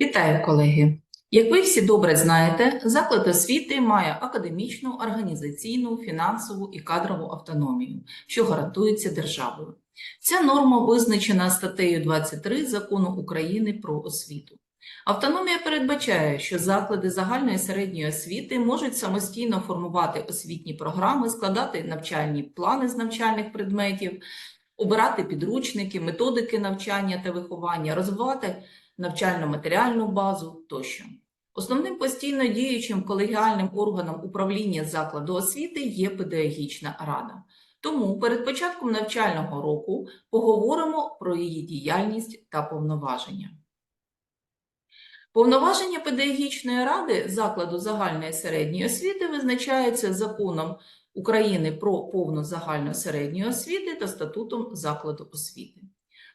Вітаю, колеги! Як ви всі добре знаєте, заклад освіти має академічну, організаційну, фінансову і кадрову автономію, що гарантується державою. Ця норма визначена статтею 23 Закону України про освіту. Автономія передбачає, що заклади загальної середньої освіти можуть самостійно формувати освітні програми, складати навчальні плани з навчальних предметів, обирати підручники, методики навчання та виховання, розвивати навчально-матеріальну базу тощо. Основним постійно діючим колегіальним органом управління закладу освіти є педагогічна рада. Тому перед початком навчального року поговоримо про її діяльність та повноваження. Повноваження педагогічної ради закладу загальної середньої освіти визначаються законом України про повну загальну середню освіти та статутом закладу освіти.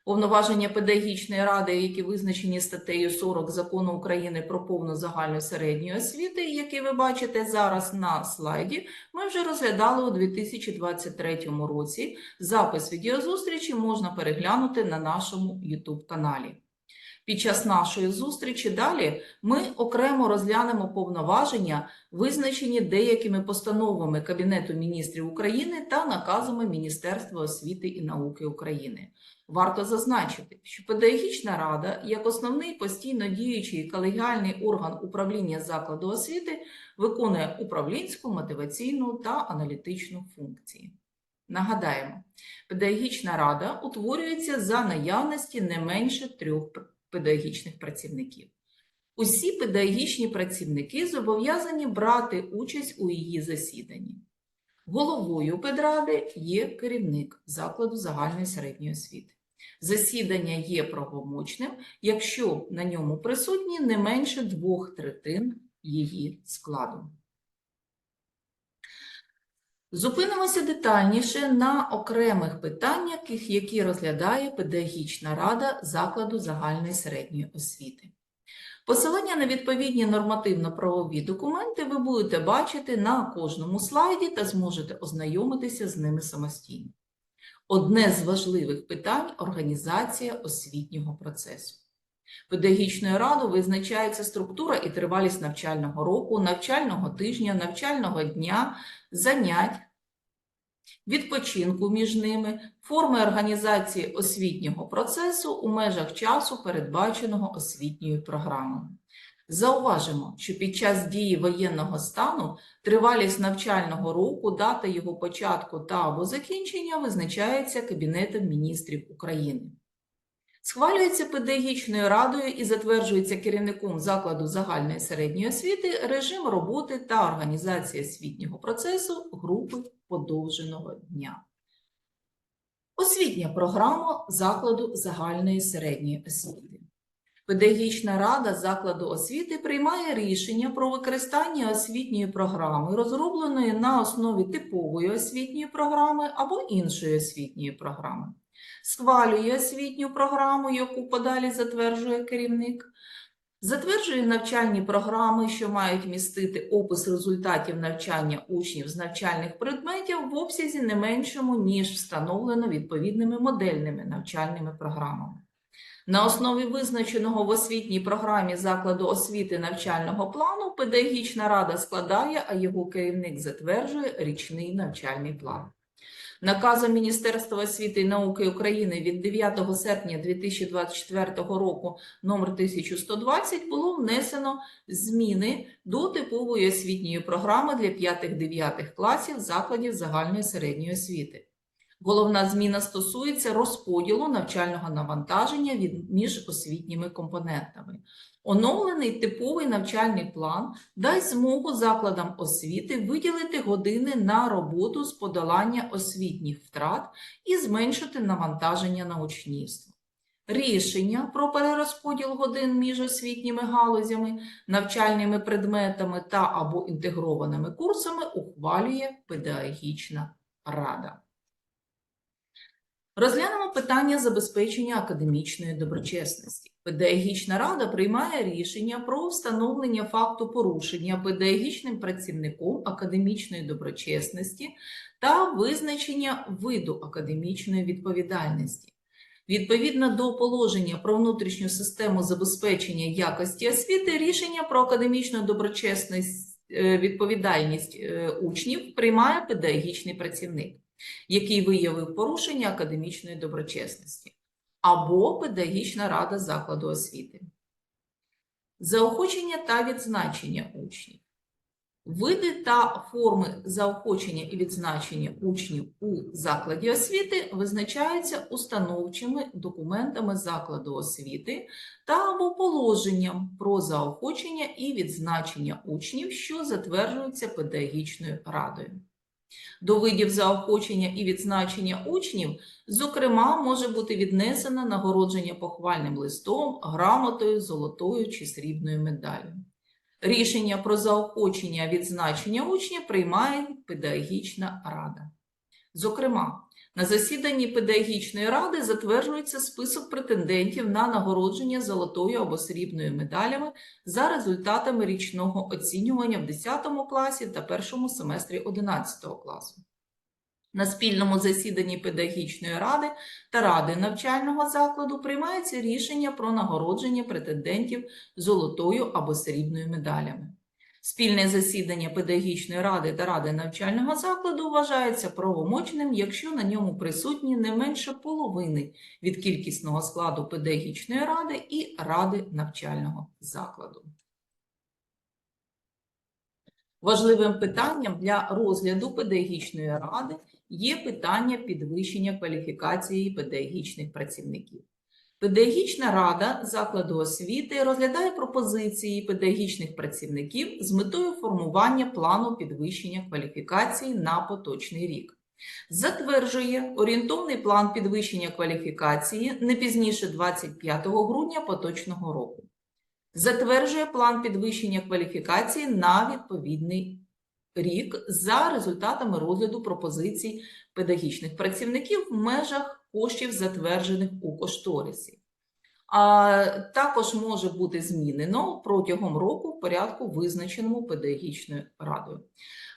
Повноваження педагогічної ради, які визначені статтею 40 Закону України про повну загальну середню освіти, які ви бачите зараз на слайді, ми вже розглядали у 2023 році. Запис відеозустрічі можна переглянути на нашому YouTube каналі. Під час нашої зустрічі далі ми окремо розглянемо повноваження, визначені деякими постановами Кабінету міністрів України та наказами Міністерства освіти і науки України. Варто зазначити, що педагогічна рада, як основний постійно діючий колегіальний орган управління закладу освіти, виконує управлінську, мотиваційну та аналітичну функції. Нагадаємо, педагогічна рада утворюється за наявності не менше трьох педагогічних працівників. Усі педагогічні працівники зобов'язані брати участь у її засіданні. Головою педради є керівник закладу загальної середньої освіти. Засідання є правомочним, якщо на ньому присутні не менше двох третин її складу. Зупинимося детальніше на окремих питаннях, які розглядає педагогічна рада закладу загальної середньої освіти. Посилання на відповідні нормативно-правові документи ви будете бачити на кожному слайді та зможете ознайомитися з ними самостійно. Одне з важливих питань організація освітнього процесу. Педагогічною радою визначається структура і тривалість навчального року, навчального тижня, навчального дня, занять, відпочинку між ними, форми організації освітнього процесу у межах часу, передбаченого освітньою програмою. Зауважимо, що під час дії воєнного стану тривалість навчального року, дата його початку та або закінчення визначається Кабінетом міністрів України. Схвалюється педагогічною радою і затверджується керівником закладу загальної середньої освіти режим роботи та організації освітнього процесу групи подовженого дня. Освітня програма закладу загальної середньої освіти. Педагогічна рада закладу освіти приймає рішення про використання освітньої програми, розробленої на основі типової освітньої програми або іншої освітньої програми. Схвалює освітню програму, яку подалі затверджує керівник, затверджує навчальні програми, що мають містити опис результатів навчання учнів з навчальних предметів в обсязі не меншому, ніж встановлено відповідними модельними навчальними програмами. На основі визначеного в освітній програмі закладу освіти навчального плану педагогічна рада складає, а його керівник затверджує річний навчальний план. Наказом Міністерства освіти і науки України від 9 серпня 2024 року номер 1120 було внесено зміни до типової освітньої програми для 5-9 класів закладів загальної середньої освіти. Головна зміна стосується розподілу навчального навантаження від, між освітніми компонентами. Оновлений типовий навчальний план дасть змогу закладам освіти виділити години на роботу з подолання освітніх втрат і зменшити навантаження на учнівство. Рішення про перерозподіл годин між освітніми галузями, навчальними предметами та або інтегрованими курсами ухвалює педагогічна рада. Розглянемо питання забезпечення академічної доброчесності. Педагогічна рада приймає рішення про встановлення факту порушення педагогічним працівником академічної доброчесності та визначення виду академічної відповідальності. Відповідно до положення про внутрішню систему забезпечення якості освіти, рішення про академічну доброчесність, е, відповідальність е, учнів приймає педагогічний працівник, який виявив порушення академічної доброчесності, або педагогічна рада закладу освіти. Заохочення та відзначення учнів. Види та форми заохочення і відзначення учнів у закладі освіти визначаються установчими документами закладу освіти та або положенням про заохочення і відзначення учнів, що затверджуються педагогічною радою. До видів заохочення і відзначення учнів, зокрема, може бути віднесено нагородження похвальним листом, грамотою, золотою чи срібною медаллю. Рішення про заохочення відзначення учня приймає педагогічна рада. Зокрема, на засіданні педагогічної ради затверджується список претендентів на нагородження золотою або срібною медалями за результатами річного оцінювання в 10 класі та першому семестрі 11 класу. На спільному засіданні педагогічної ради та ради навчального закладу приймається рішення про нагородження претендентів золотою або срібною медалями. Спільне засідання педагогічної ради та ради навчального закладу вважається правомочним, якщо на ньому присутні не менше половини від кількісного складу педагогічної ради і ради навчального закладу. Важливим питанням для розгляду педагогічної ради є питання підвищення кваліфікації педагогічних працівників. Педагогічна рада закладу освіти розглядає пропозиції педагогічних працівників з метою формування плану підвищення кваліфікації на поточний рік. Затверджує орієнтовний план підвищення кваліфікації не пізніше 25 грудня поточного року. Затверджує план підвищення кваліфікації на відповідний рік за результатами розгляду пропозицій педагогічних працівників в межах коштів, затверджених у кошторисі. А також може бути змінено протягом року в порядку, визначеному педагогічною радою.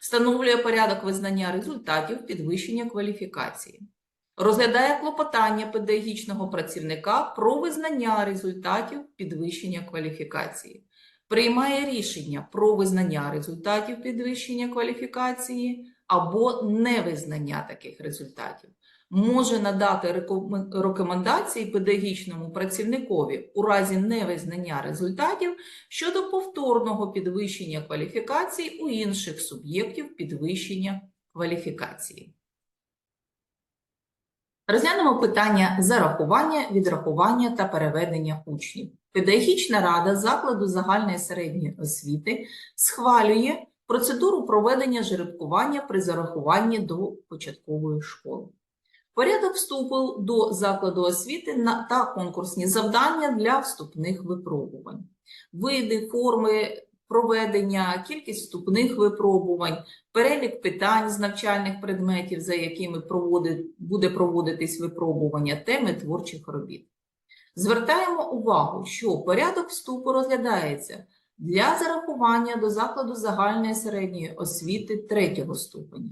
Встановлює порядок визнання результатів підвищення кваліфікації. Розглядає клопотання педагогічного працівника про визнання результатів підвищення кваліфікації приймає рішення про визнання результатів підвищення кваліфікації або невизнання таких результатів, може надати рекомендації педагогічному працівникові у разі невизнання результатів щодо повторного підвищення кваліфікації у інших суб'єктів підвищення кваліфікації. Розглянемо питання зарахування, відрахування та переведення учнів. Педагогічна рада закладу загальної середньої освіти схвалює процедуру проведення жеребкування при зарахуванні до початкової школи. Порядок вступу до закладу освіти та конкурсні завдання для вступних випробувань, види, форми проведення, кількість вступних випробувань, перелік питань з навчальних предметів, за якими буде проводитись випробування, теми творчих робіт. Звертаємо увагу, що порядок вступу розглядається для зарахування до закладу загальної середньої освіти третього ступеня,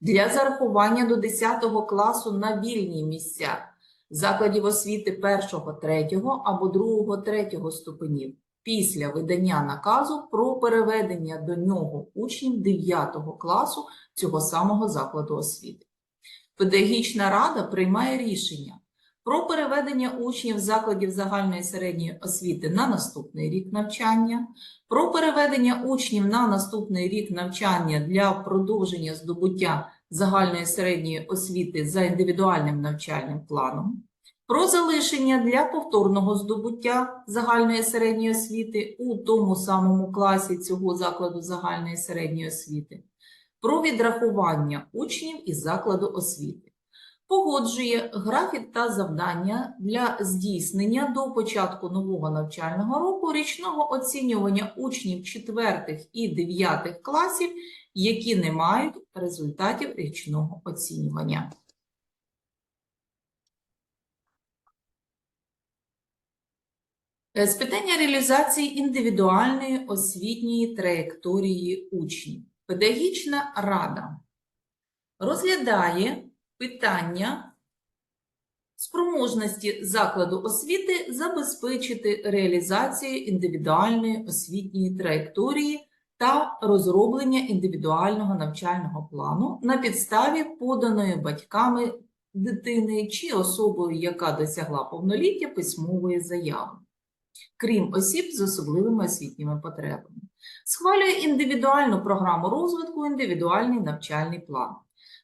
для зарахування до 10 класу на вільні місця закладів освіти першого, третього або другого, третього ступенів після видання наказу про переведення до нього учнів 9 класу цього самого закладу освіти. Педагогічна рада приймає рішення про переведення учнів закладів загальної середньої освіти на наступний рік навчання, про переведення учнів на наступний рік навчання для продовження здобуття загальної середньої освіти за індивідуальним навчальним планом, про залишення для повторного здобуття загальної середньої освіти у тому самому класі цього закладу загальної середньої освіти, про відрахування учнів із закладу освіти погоджує графік та завдання для здійснення до початку нового навчального року річного оцінювання учнів 4 і 9 класів, які не мають результатів річного оцінювання. Е, З питання реалізації індивідуальної освітньої траєкторії учнів. Педагогічна рада розглядає питання спроможності закладу освіти забезпечити реалізацію індивідуальної освітньої траєкторії та розроблення індивідуального навчального плану на підставі поданої батьками дитини чи особою, яка досягла повноліття письмової заяви, крім осіб з особливими освітніми потребами. Схвалює індивідуальну програму розвитку, індивідуальний навчальний план.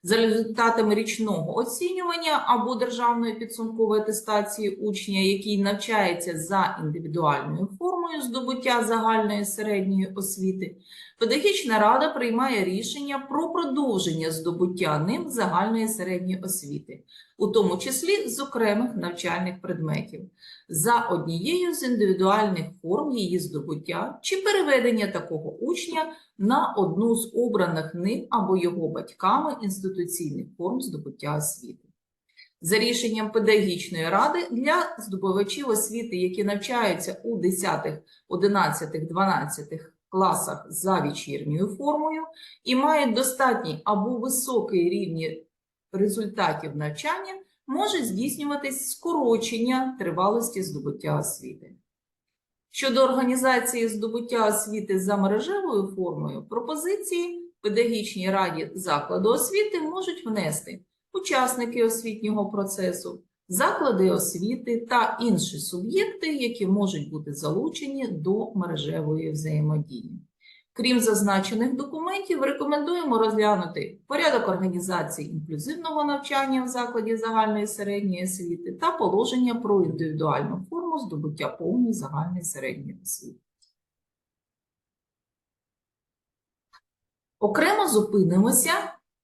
За результатами річного оцінювання або державної підсумкової атестації учня, який навчається за індивідуальною формою здобуття загальної середньої освіти, педагогічна рада приймає рішення про продовження здобуття ним загальної середньої освіти, у тому числі з окремих навчальних предметів, за однією з індивідуальних форм її здобуття чи переведення такого учня на одну з обраних ним або його батьками інституційних форм здобуття освіти. За рішенням педагогічної ради для здобувачів освіти, які навчаються у 10, 11, 12 класах за вечірньою формою і мають достатній або високий рівні результатів навчання, може здійснюватись скорочення тривалості здобуття освіти. Щодо організації здобуття освіти за мережевою формою, пропозиції педагогічній раді закладу освіти можуть внести учасники освітнього процесу, заклади освіти та інші суб'єкти, які можуть бути залучені до мережевої взаємодії. Крім зазначених документів, рекомендуємо розглянути порядок організації інклюзивного навчання в закладі загальної середньої освіти та положення про індивідуальну форму здобуття повної загальної середньої освіти. Окремо зупинимося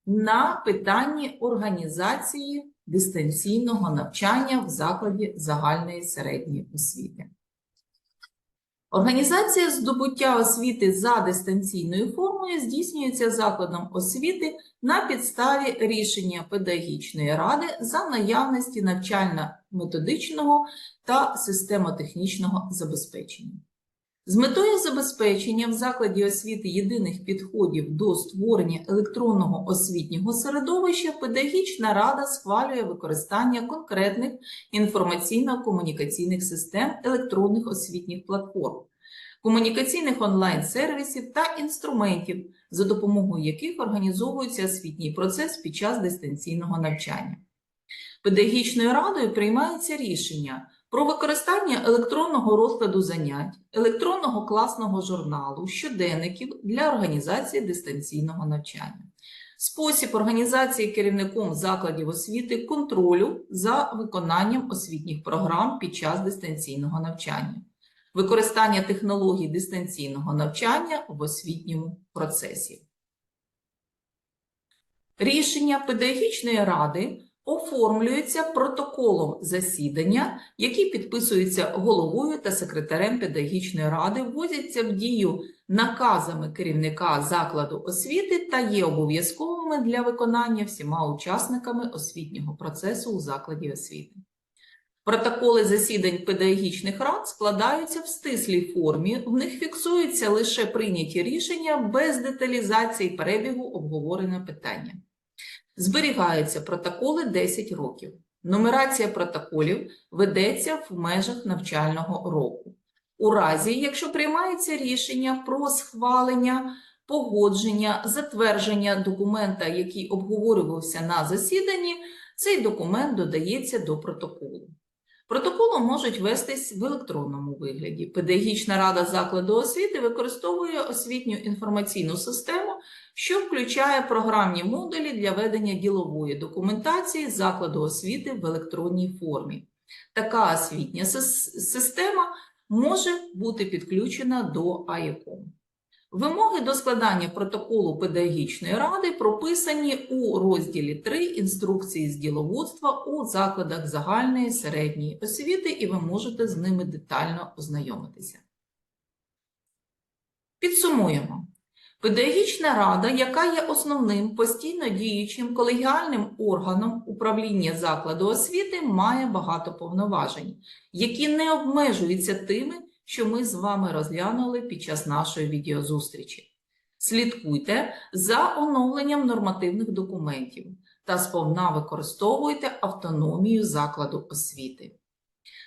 на питанні організації дистанційного навчання в закладі загальної середньої освіти. Організація здобуття освіти за дистанційною формою здійснюється закладом освіти на підставі рішення педагогічної ради за наявності навчально-методичного та системотехнічного забезпечення. З метою забезпечення в закладі освіти єдиних підходів до створення електронного освітнього середовища педагогічна рада схвалює використання конкретних інформаційно-комунікаційних систем електронних освітніх платформ, комунікаційних онлайн-сервісів та інструментів, за допомогою яких організовується освітній процес під час дистанційного навчання. Педагогічною радою приймається рішення про використання електронного розкладу занять, електронного класного журналу, щоденників для організації дистанційного навчання. Спосіб організації керівником закладів освіти контролю за виконанням освітніх програм під час дистанційного навчання, використання технологій дистанційного навчання в освітньому процесі. Рішення педагогічної ради оформлюється протоколом засідання, який підписується головою та секретарем педагогічної ради, вводяться в дію наказами керівника закладу освіти та є обов'язковими для виконання всіма учасниками освітнього процесу у закладі освіти. Протоколи засідань педагогічних рад складаються в стислій формі, в них фіксуються лише прийняті рішення без деталізації перебігу обговорене питання. Зберігаються протоколи 10 років. Нумерація протоколів ведеться в межах навчального року. У разі, якщо приймається рішення про схвалення, погодження, затвердження документа, який обговорювався на засіданні, цей документ додається до протоколу. Протоколи можуть вестись в електронному вигляді. Педагогічна рада закладу освіти використовує освітню інформаційну систему, що включає програмні модулі для ведення ділової документації закладу освіти в електронній формі. Така освітня система може бути підключена до АІКОМ. Вимоги до складання протоколу педагогічної ради прописані у розділі 3 інструкції з діловодства у закладах загальної середньої освіти, і ви можете з ними детально ознайомитися. Підсумуємо. Педагогічна рада, яка є основним постійно діючим колегіальним органом управління закладу освіти, має багато повноважень, які не обмежуються тими, що ми з вами розглянули під час нашої відеозустрічі. Слідкуйте за оновленням нормативних документів. та сповна використовуйте автономію закладу освіти.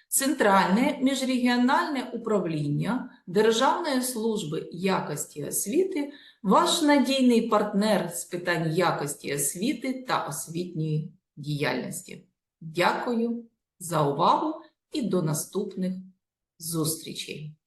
Центральне міжрегіональне управління Державної служби якості освіти ваш надійний партнер з питань якості освіти та освітньої діяльності. Дякую за увагу і до наступних зустрічей!